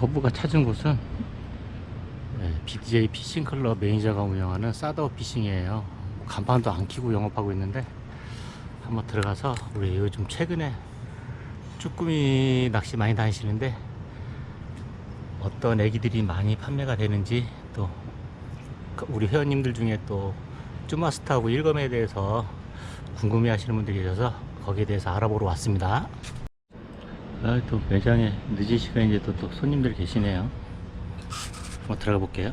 허브가 찾은 곳은 네, BJ 피싱 클럽 매니저가 운영하는 사더 피싱이에요. 간판도 안 키고 영업하고 있는데 한번 들어가서 우리 요즘 최근에 쭈꾸미 낚시 많이 다니시는데 어떤 애기들이 많이 판매가 되는지 또 우리 회원님들 중에 또 쭈마스터하고 일검에 대해서 궁금해 하시는 분들이 계셔서 거기에 대해서 알아보러 왔습니다. 아, 또 매장에 늦은 시간인데 또, 또 손님들 계시네요. 한번 들어가 볼게요.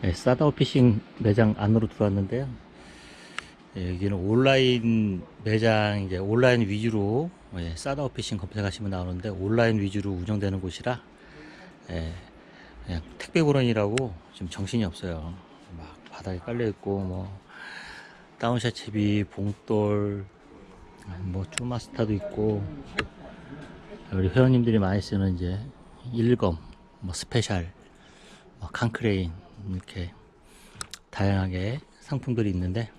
네, 사다오 피싱 매장 안으로 들어왔는데요. 예, 여기는 온라인 매장, 이제 온라인 위주로 예, 사다오 피싱 검색하시면 나오는데 온라인 위주로 운영되는 곳이라 예, 그냥 택배 보론이라고 좀 정신이 없어요. 막 바닥에 깔려 있고 뭐 다운샷 채비, 봉돌, 뭐 쭈마스타도 있고 우리 회원님들이 많이 쓰는 이제 일검, 뭐 스페셜, 뭐 칸크레인 이렇게 다양하게 상품들이 있는데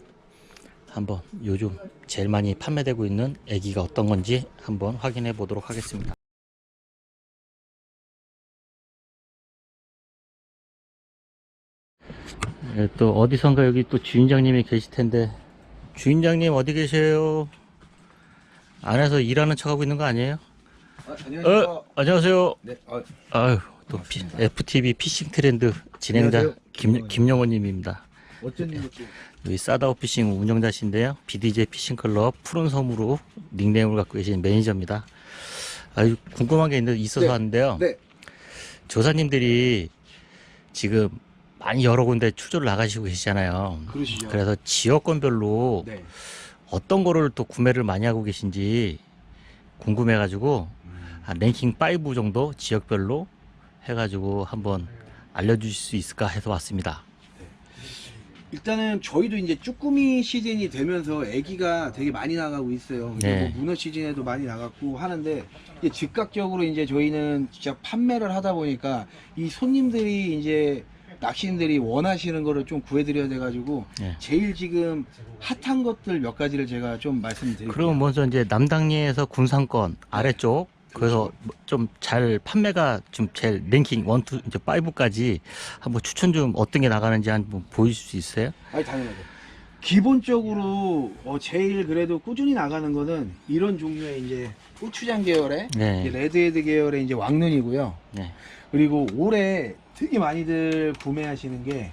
한번 요즘 제일 많이 판매되고 있는 애기가 어떤 건지 한번 확인해 보도록 하겠습니다. 예, 또 어디선가 여기 또 주인장님이 계실 텐데 주인장님 어디 계세요? 안에서 일하는 척하고 있는 거 아니에요? 아, 안녕하세요. 어, 안녕하세요. 네, 아, 아유, 또 피- FTV 피싱 트렌드 진행자 안녕하세요. 김, 김영호님입니다. 어쩐 여기 사다오 피싱 운영자신데요. BDJ 피싱 클럽 푸른 섬으로 닉네임을 갖고 계신 매니저입니다. 아유, 궁금한 게 있는데 있어서 네. 왔는데요. 네, 조사님들이 지금 많이 여러 군데 출조를 나가시고 계시잖아요. 그러시죠. 그래서 지역권별로 네. 어떤 거를 또 구매를 많이 하고 계신지 궁금해가지고 한 랭킹 5 정도 지역별로 해가지고 한번 알려주실 수 있을까 해서 왔습니다. 일단은 저희도 이제 쭈꾸미 시즌이 되면서 아기가 되게 많이 나가고 있어요. 그리고 네. 문어 시즌에도 많이 나갔고 하는데 이제 즉각적으로 이제 저희는 진짜 판매를 하다 보니까 이 손님들이 이제 낚시인들이 원하시는 거를 좀 구해드려야 돼가지고 네. 제일 지금 핫한 것들 몇 가지를 제가 좀 말씀드릴게요. 그러면 먼저 이제 남당리에서 군산권 아래쪽 그래서 좀 잘 판매가 좀 제일 랭킹 1, 2, 이제 5까지 한번 추천 좀 어떤 게 나가는지 한번 보여줄 수 있어요? 아니 당연하죠. 기본적으로 어, 제일 그래도 꾸준히 나가는 거는 이런 종류의 이제 고추장 계열의 네. 레드헤드 계열의 이제 왕눈이고요. 네. 그리고 올해 되게 많이들 구매하시는 게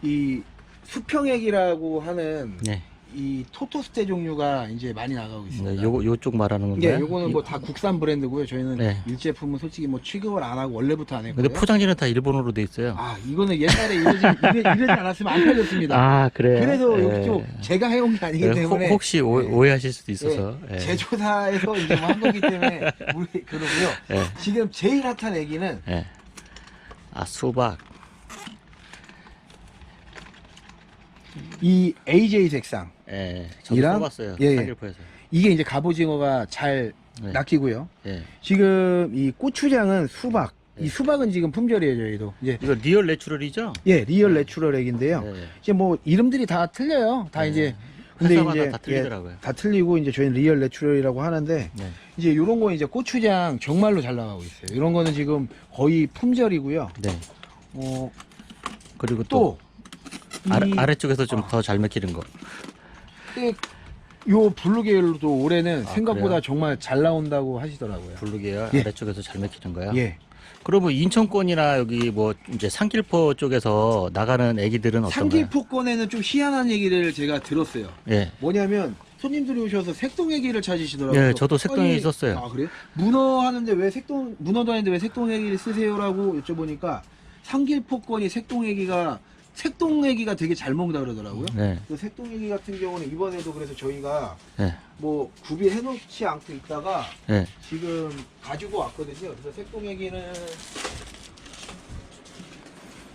이 수평액이라고 하는 네. 이 토토스테 종류가 이제 많이 나가고 있습니다. 네, 요거 요쪽 말하는 예, 건가요? 요거는 뭐 다 국산 브랜드고요. 저희는 네. 일제품은 솔직히 뭐 취급을 안 하고 원래부터 안 했고요. 근데 포장지는 다 일본어로 돼 있어요. 아, 이거는 옛날에 이러지, 이러, 이러지 않았으면 안 팔렸습니다. 아, 그래요? 그래서 예. 여기 좀 제가 해온 게 아니기 예, 때문에 혹- 혹시 오, 예. 오해하실 수도 있어서. 예, 예. 제조사에서 이제 뭐 한 거기 때문에 우리 그러고요. 예. 지금 제일 핫한 애기는 예. 아, 수박. 이 AJ 색상. 예. 저도 이랑- 써봤어요. 예, 예. 상길포에서. 이게 이제 갑오징어가 잘 네. 낚이고요. 예. 지금 이 고추장은 수박. 예. 이 수박은 지금 품절이에요, 저희도. 이제 이거 리얼 내추럴이죠? 예, 리얼 내추럴 액인데요. 예. 이제 뭐 이름들이 다 틀려요. 다 네. 이제 회사마다 다 틀리더라고요. 예, 다 틀리고 이제 저희는 리얼 내추럴이라고 하는데 네. 이제 요런 거 이제 고추장 정말로 잘 나가고 있어요. 이런 거는 지금 거의 품절이고요. 네. 어, 그리고 또, 또 아래, 이- 아래쪽에서 좀 더잘 먹히는 거. 예, 요 블루 계열도 올해는 아, 생각보다 그래요? 정말 잘 나온다고 하시더라고요. 블루계열 예. 아래쪽에서 잘 먹히는 거요? 예. 그러면 인천권이나 여기 뭐 이제 상길포 쪽에서 나가는 애기들은 어떤가요? 상길포권에는 좀 희한한 얘기를 제가 들었어요. 예. 뭐냐면 손님들이 오셔서 색동 애기를 찾으시더라고요. 예, 저도 색동이 아니, 있었어요. 아 그래요? 문어 하는데 왜 색동 문어도 하는데 왜 색동 애기를 쓰세요라고 여쭤보니까 상길포권이 색동 애기가 색동 애기가 되게 잘 먹는다 그러더라고요. 네. 그 색동 애기 같은 경우는 이번에도 그래서 저희가 예. 뭐 구비해 놓지 않고 있다가 예. 지금 가지고 왔거든요. 그래서 색동애기는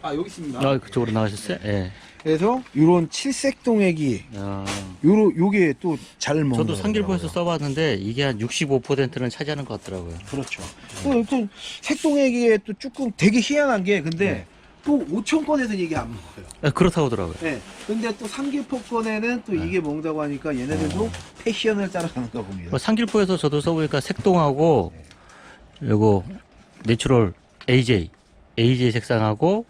아 여기 있습니다. 아, 그쪽으로 나가셨어요? 예. 그래서 요런 칠색동애기 어, 요로 요게 또 잘 먹는. 저도 상길포에서 써봤는데 이게 한 65%는 차지하는 것 같더라고요. 그렇죠. 또, 또 색동애기에 또 조금 되게 희한한 게 근데 네. 또 5천 건에서는 이게 안 먹어요. 예, 그렇다고 하더라고요. 네. 근데 또 삼길포권에는 또 네. 이게 먹는다고 하니까 얘네들도 패션을 따라가는가 봅니다. 뭐 상길포에서 저도 써보니까 색동하고 요거 내추럴 AJ, AJ 색상하고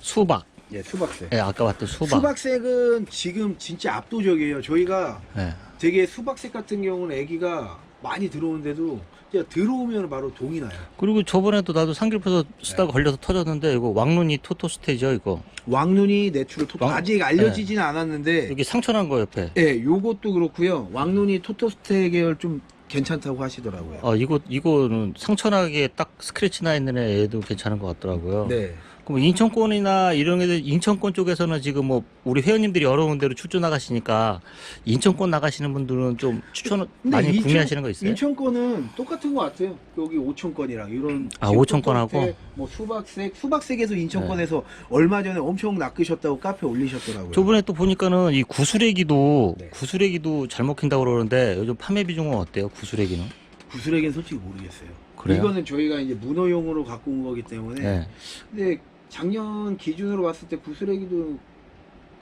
수박. 예, 수박색. 예, 아까 봤던 수박. 수박색은 지금 진짜 압도적이에요. 저희가 예. 되게 수박색 같은 경우는 애기가 많이 들어오는데도 들어오면 바로 동이 나요. 그리고 저번에도 나도 상길포에서 쓰다가 네. 걸려서 터졌는데 이거 왕눈이 토토스테죠 이거. 왕눈이 내추럴 토토 왕- 아직 알려지지는 않았는데 여기 상처 난 거 옆에. 예, 요것도 그렇고요. 왕눈이 토토스테 계열 좀 괜찮다고 하시더라고요. 아 이거 이거는 상처 나게 딱 스크래치 나 있는 애도 괜찮은 것 같더라고요. 네. 그럼 인천권이나 이런 애들 인천권 쪽에서는 지금 뭐 우리 회원님들이 여러 군데로 출조 나가시니까 인천권 나가시는 분들은 좀 추천 많이 인천- 구매하시는 거 있어요? 인천 거는 똑같은 것 같아요. 여기 5천 건이랑 이런 아, 지금 5천 건하고? 토토스테, 뭐 수박색 수박색에서 인천 네. 얼마 전에 엄청 낚으셨다고 카페 올리셨더라고요. 저번에 또 보니까는 이 구수레기도 네. 구수레기도 잘 먹힌다고 그러는데 요즘 판매 비중은 어때요? 구수레기는? 구슬에겐 솔직히 모르겠어요. 그래요? 이거는 저희가 이제 문어용으로 갖고 온 거기 때문에 네. 근데 작년 기준으로 봤을 때 구슬애기도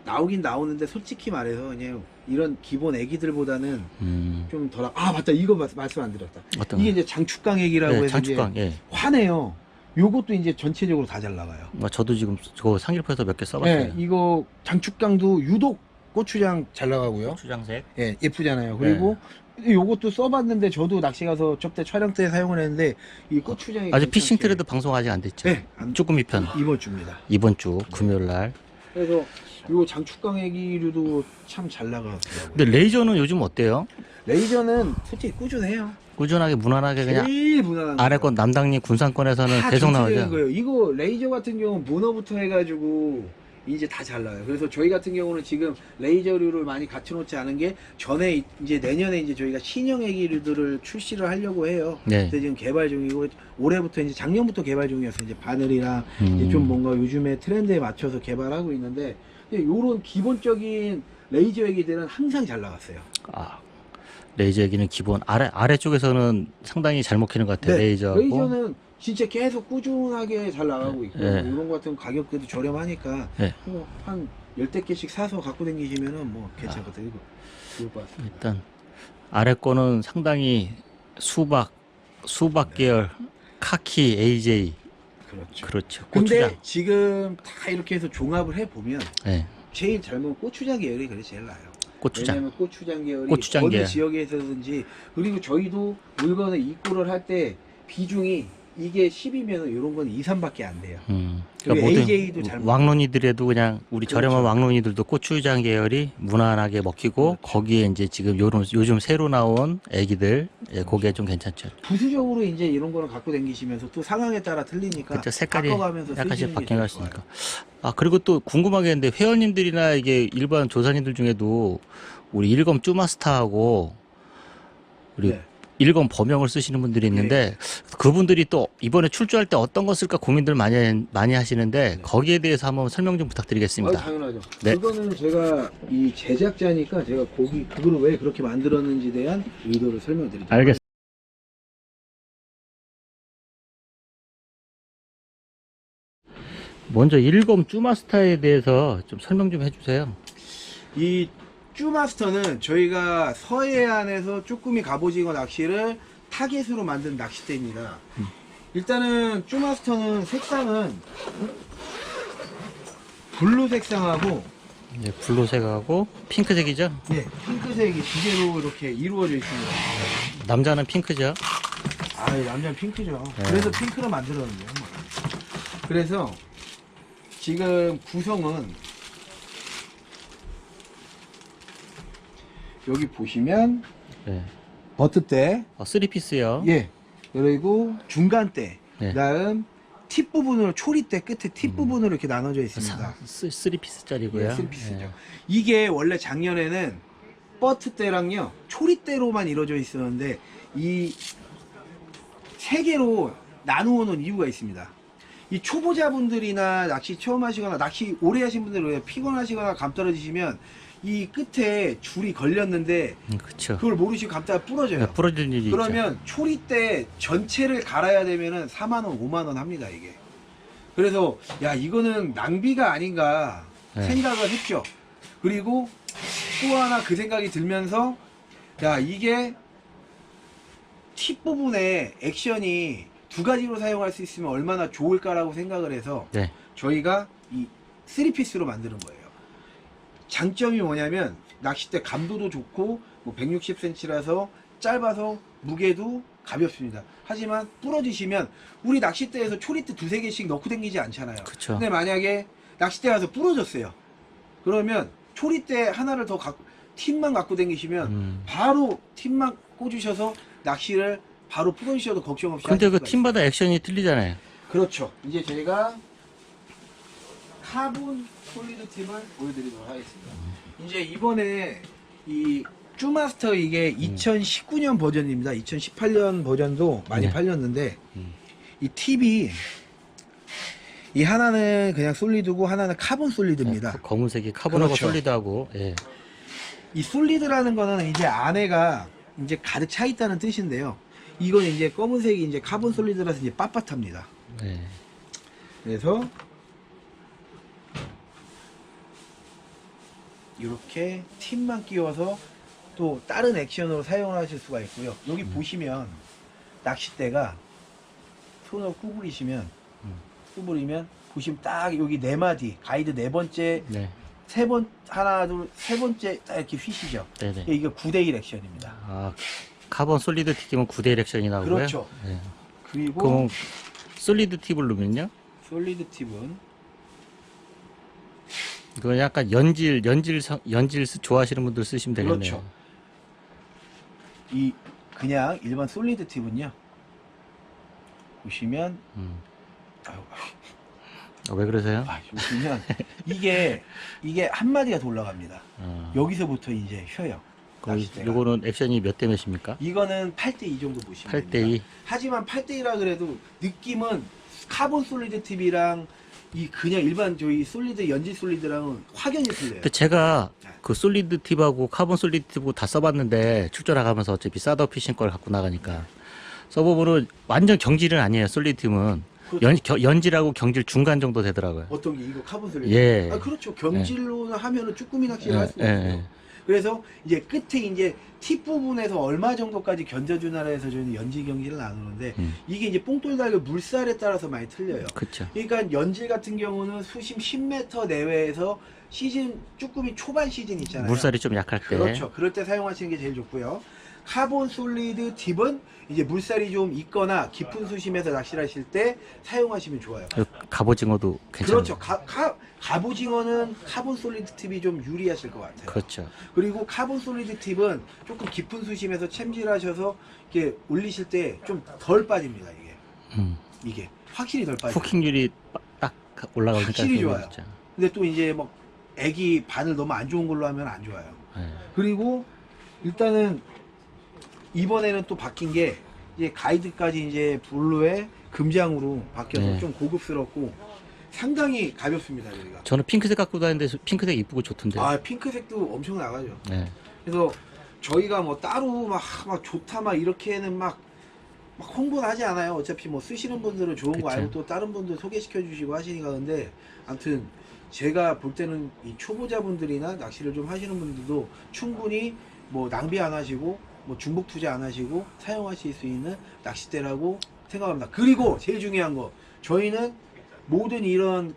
나오긴 나오는데 솔직히 말해서 그냥 이런 기본 애기들보다는 음. 좀 덜. 아 맞다 이거 말- 말씀 안 드렸다. 어떤 이게 거? 이제 장축강 애기라고 네, 해서 장축강. 예. 이제 화내요. 요것도 이제 전체적으로 다 잘 나가요. 아, 저도 지금 저거 상길포에서 몇 개 써봤어요. 네, 이거 장축강도 유독 고추장 잘 나가고요. 추장색. 예, 예쁘잖아요. 그리고 요것도 써봤는데 저도 낚시 가서 접대 촬영 때 사용을 했는데 이 고추장이 아직 피싱 트레드 방송 아직 안 됐죠? 네, 안, 조금 이편 이번 주입니다. 이번 주 금요일 날. 그래서 요 장축강 애기류도 참 잘 나가더라고요. 근데 레이저는 요즘 어때요? 레이저는 솔직히 꾸준해요. 꾸준하게 무난하게 그냥 제일 무난한 아래. 건 남당리 군산권에서는 다 계속 전체적인 나오죠. 거예요. 이거 레이저 같은 경우는 문어부터 해가지고 이제 다 잘 나와요. 그래서 저희 같은 경우는 지금 레이저류를 많이 갖춰 놓지 않은 게 전에 이제 내년에 이제 저희가 신형 애기류들을 출시를 하려고 해요. 네. 근데 지금 개발 중이고 올해부터 이제 작년부터 개발 중이었어요. 이제 바늘이랑 이제 음. 좀 뭔가 요즘에 트렌드에 맞춰서 개발하고 있는데 이런 기본적인 레이저 애기들은 항상 잘 나갔어요. 아, 레이저 얘기는 기본 아래 아래쪽에서는 상당히 잘 먹히는 것 같아요. 레이저하고. 네. 레이저는 진짜 계속 꾸준하게 잘 나가고 있고 네. 이런 거 같은 가격대도 저렴하니까 네. 뭐 한 열댓 개씩 사서 갖고 다니시면은 뭐 괜찮거든요. 이거 좋을 것 같습니다. 일단 아래 거는 상당히 수박 수박 계열 카키 AJ 그렇죠. 그렇죠. 근데 고추장. 지금 다 이렇게 해서 종합을 해 보면 네. 제일 잘 먹은 고추장 계열이 그래 제일 나아요. 고추장. 왜냐면 고추장 계열이 고추장 어느 계열. 지역에서든지 그리고 저희도 물건을 입고를 할 때 비중이 이게 10이면 이런 건 2, 3밖에 안 돼요. 음. 그리고 모든 AJ 도 잘. 왕론이들에도 그냥 우리 그렇죠. 저렴한 왕론이들도 고추장 계열이 무난하게 먹히고 그렇죠. 거기에 이제 지금 요런 요즘 새로 나온 애기들 예, 그게 좀 괜찮죠. 부수적으로 이제 이런 거를 갖고 다니시면서 또 상황에 따라 틀리니까 그렇죠. 색깔이 약간씩 바뀌어. 있으니까. 아 그리고 또 궁금하게 했는데 회원님들이나 이게 일반 조사님들 중에도 우리 일검 쭈마스타하고 우리 네. 일검 범용을 쓰시는 분들이 있는데 그분들이 또 이번에 출조할 때 어떤 거 쓸까 고민들 많이 많이 하시는데 네. 거기에 대해서 한번 설명 좀 아, 부탁드리겠습니다. 당연하죠. 네. 그거는 제가 이 제작자니까 제가 거기 그거를 왜 그렇게 만들었는지 대한 의도를 설명드릴게요. 알겠습니다. 먼저 일검 쭈마스타에 대해서 좀 설명 좀 해주세요. 이 쭈마스터는 저희가 서해안에서 쭈꾸미 갑오징어 낚시를 타겟으로 만든 낚싯대입니다. 일단은 쭈마스터는 색상은 블루 색상하고 예, 블루색하고 핑크색이죠. 예, 핑크색이 두 개로 이렇게 이루어져 있습니다. 남자는 핑크죠. 아, 남자는 핑크죠. 네. 그래서 핑크로 만들었는데요. 뭐. 그래서 지금 구성은 여기 보시면 네. 버트대, 어, 3피스요. 예, 그리고 중간대, 네. 그다음 팁 부분으로 초리대 끝에 팁 부분으로 이렇게 나눠져 있습니다. 3피스짜리고요. 예, 3피스죠. 이게 원래 작년에는 버트대랑요 초리대로만 이루어져 있었는데 이 세 개로 나누어 놓은 이유가 있습니다. 이 초보자분들이나 낚시 처음 하시거나 낚시 오래 하신 분들 왜 피곤하시거나 감 떨어지시면 이 끝에 줄이 걸렸는데 음, 그쵸. 그걸 모르시고 감다가 부러져요. 네, 부러질 일이 그러면 초리대 전체를 갈아야 되면은 4만 원, 5만 원 합니다, 이게. 그래서 야 이거는 낭비가 아닌가 네. 생각을 했죠. 그리고 또 하나 그 생각이 들면서 야 이게 팁 부분에 액션이 두 가지로 사용할 수 있으면 얼마나 좋을까라고 생각을 해서 네. 저희가 이 3피스로 만드는 거예요. 장점이 뭐냐면 낚싯대 감도도 좋고 뭐 160cm라서 짧아서 무게도 가볍습니다. 하지만 부러지시면 우리 낚싯대에서 초리대 두세 개씩 넣고 다니지 않잖아요. 그쵸. 근데 만약에 낚싯대 가서 부러졌어요. 그러면 초리대 하나를 더 갖고 팁만 갖고 다니시면 음. 바로 팁만 꽂으셔서 낚시를 바로 풀어주셔도 걱정 없이 근데 그 팀마다 액션이 틀리잖아요. 그렇죠. 이제 저희가 카본 솔리드 팁을 보여드리도록 하겠습니다. 이제 이번에 이 쭈마스터 이게 2019년 버전입니다. 2018년 버전도 많이 네. 팔렸는데 음. 이 팁이 이 하나는 그냥 솔리드고 하나는 카본 솔리드입니다. 그 검은색이 카본하고 그렇죠. 솔리드하고 예. 이 솔리드라는 거는 이제 안에가 이제 가득 차 있다는 뜻인데요. 이건 이제 검은색이 이제 카본 솔리드라서 이제 빳빳합니다. 네. 그래서 이렇게 팁만 끼워서 또 다른 액션으로 사용하실 수가 있고요. 여기 보시면 낚싯대가 손으로 구부리시면 음. 구부리면 보시면 딱 여기 네 마디 가이드 네 번째 네. 세 번 하나 둘 세 번째 딱 이렇게 휘시죠. 네네. 이게 9대1 액션입니다. 아, 카본 솔리드 팁이면 9대1 액션이 나오고요. 그렇죠. 예. 그리고 그럼 솔리드 팁을 넣으면요? 솔리드 팁은 그건 약간 연질, 연질, 성- 연질 쓰- 좋아하시는 분들 쓰시면 되겠네요. 그렇죠. 이 그냥 일반 솔리드 팁은요. 보시면 음. 아유, 어, 왜 그러세요? 아, 보시면 이게 이게 한 마디가 더 올라갑니다. 어, 여기서부터 이제 쉬어요. 요거는 액션이 몇 대 몇입니까? 이거는 8대 2 정도 보시면 8대 됩니다. 2. 하지만 8대 2라 그래도 느낌은 카본 솔리드 팁이랑 이 그냥 일반 저희 솔리드 연지 솔리드랑은 확연히 틀려요. 근데 제가 네. 그 솔리드 팁하고 카본 솔리드 팁하고 다 써봤는데 출조 나가면서 어차피 사더 피싱 걸 갖고 나가니까 써보면은 완전 경질은 아니에요. 솔리드 팁은 그렇죠. 연, 겨- 연질하고 경질 중간 정도 되더라고요. 어떤 게 이거 카본 솔리드? 예. 아 그렇죠. 경질로 하면은 쭈꾸미 낚시를 예, 할 수가 예, 없어요. 예. 그래서 이제 끝에 이제 팁 부분에서 얼마 정도까지 견뎌주나라 해서 저희는 연질 경질을 나누는데 음. 이게 이제 뽕돌 달걀 물살에 따라서 많이 틀려요. 그쵸. 그러니까 연질 같은 경우는 수심 10m 내외에서 시즌 쭈꾸미 초반 시즌 있잖아요. 물살이 좀 약할 때. 그렇죠. 그럴 때 사용하시는 게 제일 좋고요. 카본 솔리드 팁은 이제 물살이 좀 있거나 깊은 수심에서 낚시를 하실 때 사용하시면 좋아요. 그 갑오징어도 괜찮아요. 그렇죠. 가, 가, 갑오징어는 카본 솔리드 팁이 좀 유리하실 것 같아요. 그렇죠. 그리고 카본 솔리드 팁은 조금 깊은 수심에서 챔질하셔서 이렇게 올리실 때 좀 덜 빠집니다. 이게 음. 이게 확실히 덜 빠져요. 후킹률이 빠- 딱 올라가니까 확실히 좋아요. 진짜. 근데 또 이제 뭐 애기 바늘 너무 안 좋은 걸로 하면 안 좋아요. 예. 그리고 일단은 이번에는 또 바뀐 게 이제 가이드까지 이제 블루에 금장으로 바뀌어서 네. 좀 고급스럽고 상당히 가볍습니다 여기가. 저는 핑크색 갖고 다니는데 핑크색 이쁘고 좋던데. 아 핑크색도 엄청 나가죠. 네. 그래서 저희가 뭐 따로 막, 막 좋다 막 이렇게는 막, 막 홍보는 하지 않아요. 어차피 뭐 쓰시는 분들은 좋은 거 그쵸. 알고 또 다른 분들 소개시켜 주시고 하시니까 근데 아무튼 제가 볼 때는 이 초보자분들이나 낚시를 좀 하시는 분들도 충분히 뭐 낭비 안 하시고 뭐 중복 투자 안 하시고 사용하실 수 있는 낚싯대라고 생각합니다. 그리고 제일 중요한 거 저희는 모든 이런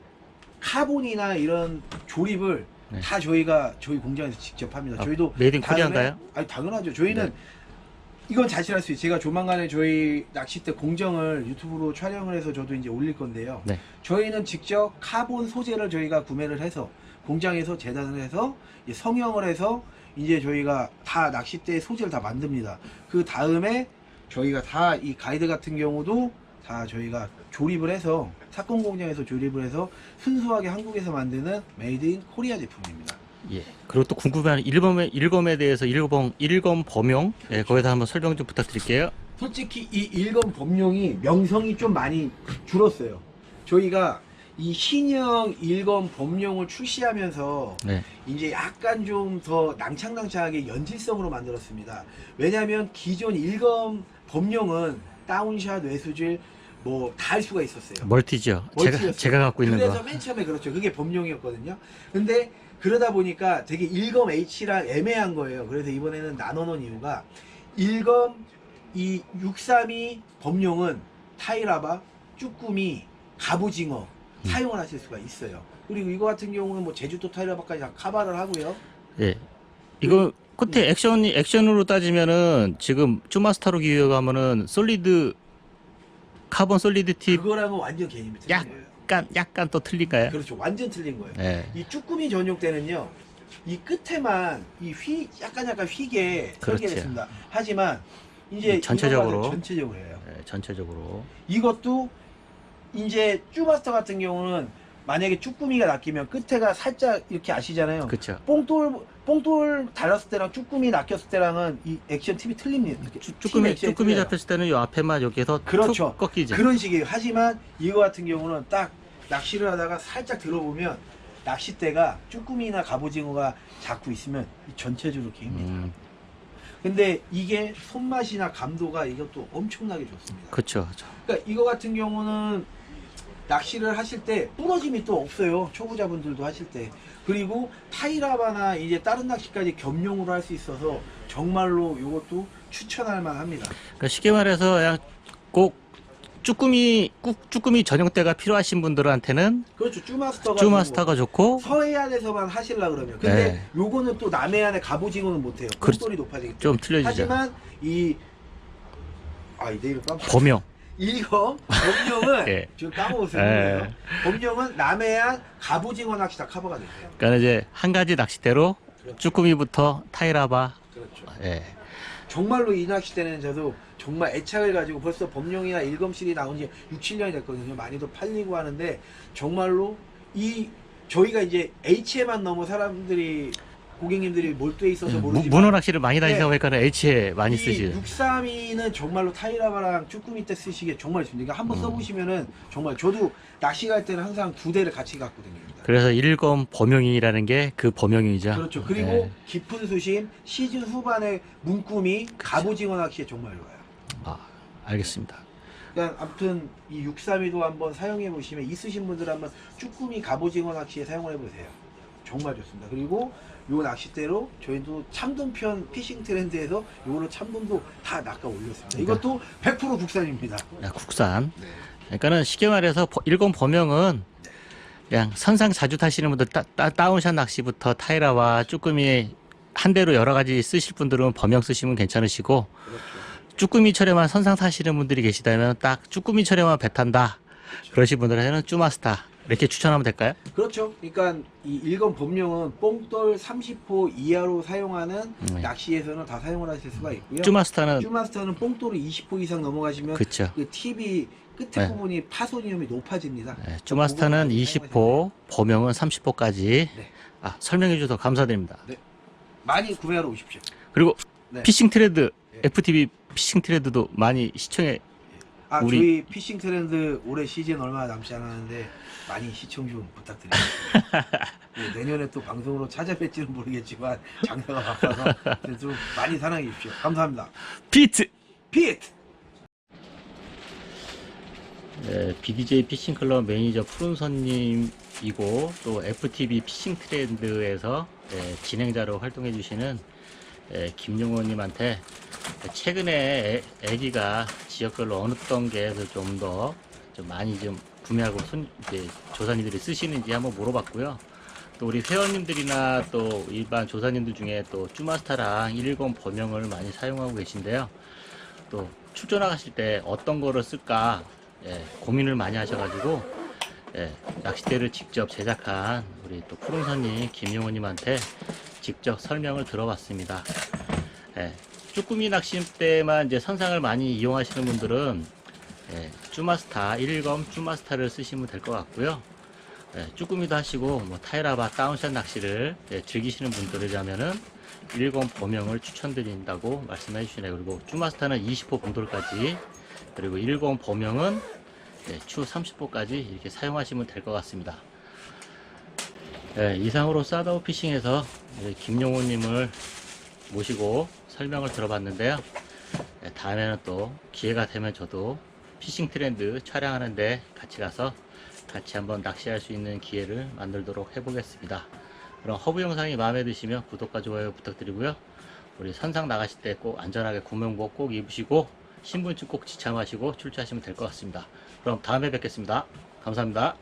카본이나 이런 조립을 네. 다 저희가 저희 공장에서 직접 합니다. 아, 저희도 메이드 코리아인가요? 아니 당연하죠. 저희는 네. 이건 자신할 수 있어요. 제가 조만간에 저희 낚싯대 공정을 유튜브로 촬영을 해서 저도 이제 올릴 건데요. 네. 저희는 직접 카본 소재를 저희가 구매를 해서 공장에서 재단을 해서 성형을 해서 이제 저희가 다 낚싯대 소재를 다 만듭니다. 그 다음에 저희가 다 이 가이드 같은 경우도 다 저희가 조립을 해서 사건 공장에서 조립을 해서 순수하게 한국에서 만드는 메이드 인 코리아 제품입니다. 예. 그리고 또 궁금한 일검에 일검에 대해서 일검 일검 범용 예, 거기다 한번 설명 좀 부탁드릴게요. 솔직히 이 일검 범용이 명성이 좀 많이 줄었어요. 저희가 이 신형 일검 범용을 출시하면서 네. 이제 약간 좀 더 낭창낭창하게 연질성으로 만들었습니다. 왜냐하면 기존 일검 범용은 다운샷, 외수질, 뭐 다 할 수가 있었어요. 멀티죠. 제가 멀티였어요. 제가 갖고 있는 그래서 거. 맨 처음에 그렇죠. 그게 범용이었거든요. 근데 그러다 보니까 되게 일검 H랑 애매한 거예요. 그래서 이번에는 나눠놓은 이유가 일검 이632 범용은 타이라바, 쭈꾸미, 갑오징어 음. 사용을 하실 수가 있어요. 그리고 이거 같은 경우는 뭐 제주도 타이라바까지 다 카바를 하고요. 예. 이거 끝에 액션이 액션으로 따지면은 지금 쭈마스타로 기획하면은 솔리드 카본 솔리드 팁 그거랑은 완전 개념이 틀린 약- 거예요. 약간 약간 또 틀릴까요? 그렇죠. 완전 틀린 거예요. 예. 이 쭈꾸미 전용 때는요 이 끝에만 이 휘 약간 약간 휘게 그렇죠. 설계됐습니다. 하지만 이제 이 전체적으로. 전체적으로 해요. 예, 전체적으로 이것도 이제 쭈마스터 같은 경우는 만약에 쭈꾸미가 낚이면 끝에가 살짝 이렇게 아시잖아요. 그렇죠. 뽕돌 뽕돌 달았을 때랑 쭈꾸미 낚였을 때랑은 이 액션 팁이 틀립니다. 이렇게 쭈- 팁 쭈꾸미 액션이 쭈꾸미 틀려요. 잡혔을 때는 요 앞에만 여기에서 그렇죠. 툭 꺾이죠. 그런 식이에요. 하지만 이거 같은 경우는 딱 낚시를 하다가 살짝 들어보면 낚싯대가 쭈꾸미나 갑오징어가 잡고 있으면 이 전체적으로 개입니다. 음, 근데 이게 손맛이나 감도가 이것도 엄청나게 좋습니다. 그렇죠. 그러니까 이거 같은 경우는 낚시를 하실 때 부러짐이 또 없어요. 초보자분들도 하실 때. 그리고 타이라바나 이제 다른 낚시까지 겸용으로 할 수 있어서 정말로 이것도 추천할 만합니다. 그러니까 쉽게 말해서 그냥 꼭 쭈꾸미 꾹 쭈꾸미 전용대가 필요하신 분들한테는 그렇죠. 쭈마스터가 쭈마스터가 좋고 서해안에서만 하실라 그러면 근데 네. 요거는 또 남해안에 갑오징어는 못해요 그렇죠. 꼴돌이 높아지기 때문에 좀 틀려지죠. 하지만 이 아, 이 내일 깜빡 범용. 이거 범용은 예. 지금 까먹었어요 예. 범용은 남해안 갑오징어 낚시 다 커버가 돼요 그러니까 이제 한 가지 낚싯대로 쭈꾸미부터 타이라바 그렇죠 예. 정말로 이 낚시대는 저도 정말 애착을 가지고 벌써 범용이나 일검실이 나온 지 6, 7년이 됐거든요 많이도 팔리고 하는데 정말로 이 저희가 이제 H에만 너무 사람들이 고객님들이 몰두해 있어서 무- 모르지만 문어 낚시를 많이 네. 다니다 보니까 H에 많이 이 쓰지. 632는 정말로 타이라바랑 쭈꾸미 때 쓰시기에 정말 좋습니다. 그러니까 한번 음. 써보시면은 정말 저도 낚시 갈 때는 항상 두 대를 같이 갖고 다닙니다. 그래서 일검 범용이라는 게 그 범용이죠. 그렇죠. 그리고 예. 깊은 수심 시즌 후반에 문꿈이 갑오징어 낚시에 정말 좋아요. 아, 알겠습니다. 그러니까 아무튼 이 632도 한번 사용해 보시면 있으신 분들 한번 쭈꾸미 갑오징어 낚시에 사용을 해보세요. 정말 좋습니다. 그리고 요 낚싯대로 저희도 참돔편 피싱 트렌드에서 요거로 참돔도 다 낚아 올렸습니다. 이것도 100% 국산입니다. 야, 국산. 네. 그러니까는 쉽게 말해서 버- 일검 범용은 그냥 선상 자주 타시는 분들 따, 따, 다운샷 낚시부터 타이라와 쭈꾸미 한 대로 여러 가지 쓰실 분들은 범용 쓰시면 괜찮으시고 그렇죠. 쭈꾸미 철에만 선상 타시는 분들이 계시다면 딱 쭈꾸미 철에만 배 탄다 그러신 분들한테는 쭈마스타 이렇게 추천하면 될까요? 그렇죠. 그러니까 이 일건 법령은 뽕돌 30호 이하로 사용하는 네. 낚시에서는 다 사용을 하실 수가 있고요. 쭈마스타는 쭈마스터는 뽕돌이 20호 이상 넘어가시면 그쵸 그 팁이 끝에 네. 부분이 파손 위험이 높아집니다. 네, 쭈마스타는 20호 범용은 30호까지 네. 아, 설명해 주셔서 감사드립니다 많이 구매하러 오십시오. 그리고 네. 피싱 트레드 네. FTV 피싱 트레드도 많이 시청해 아 우리- 저희 피싱 트렌드 올해 시즌 얼마 남지 않았는데 많이 시청 좀 부탁드립니다. 네, 내년에 또 방송으로 찾아뵐지는 모르겠지만 장사가 바빠서 좀 많이 사랑해 주십시오. 감사합니다. 피트 피트! 네, BDJ 피싱 클럽 매니저 푸른선님이고 또 FTV 피싱 트렌드에서 네, 진행자로 활동해 주시는 네, 김용호님한테 최근에 애, 애기가 지역별로 어느 단계에서 좀더좀 많이 좀 구매하고 손, 이제 조사님들이 쓰시는지 한번 물어봤고요. 또 우리 회원님들이나 또 일반 조사님들 중에 또 쭈마스타랑 110 범용을 많이 사용하고 계신데요. 또 나가실 때 어떤 거를 쓸까 예, 고민을 많이 하셔가지고 예, 낚싯대를 직접 제작한 우리 또 푸른선님 김용호님한테 직접 설명을 들어봤습니다. 예, 쭈꾸미 낚싯대만 이제 선상을 많이 이용하시는 분들은 예, 쭈마스타 1검 쭈마스타를 쓰시면 될 것 같고요. 예, 쭈꾸미도 하시고 뭐 타이라바 다운샷 낚시를 예, 즐기시는 분들이라면은 1검 범용을 추천드린다고 말씀해 주시네요. 그리고 쭈마스타는 20호 봉돌까지 그리고 1검 범용은 예, 추 30호까지 이렇게 사용하시면 될 것 같습니다. 예, 이상으로 사다우 피싱에서 예, 김용호님을 모시고 설명을 들어봤는데요. 예, 다음에는 또 기회가 되면 저도 피싱 트렌드 촬영하는데 같이 가서 같이 한번 낚시할 수 있는 기회를 만들도록 해보겠습니다. 그럼 허브 영상이 마음에 드시면 구독과 좋아요 부탁드리고요. 우리 선상 나가실 때 꼭 안전하게 구명복 꼭 입으시고 신분증 꼭 지참하시고 출제하시면 될 것 같습니다. 그럼 다음에 뵙겠습니다. 감사합니다.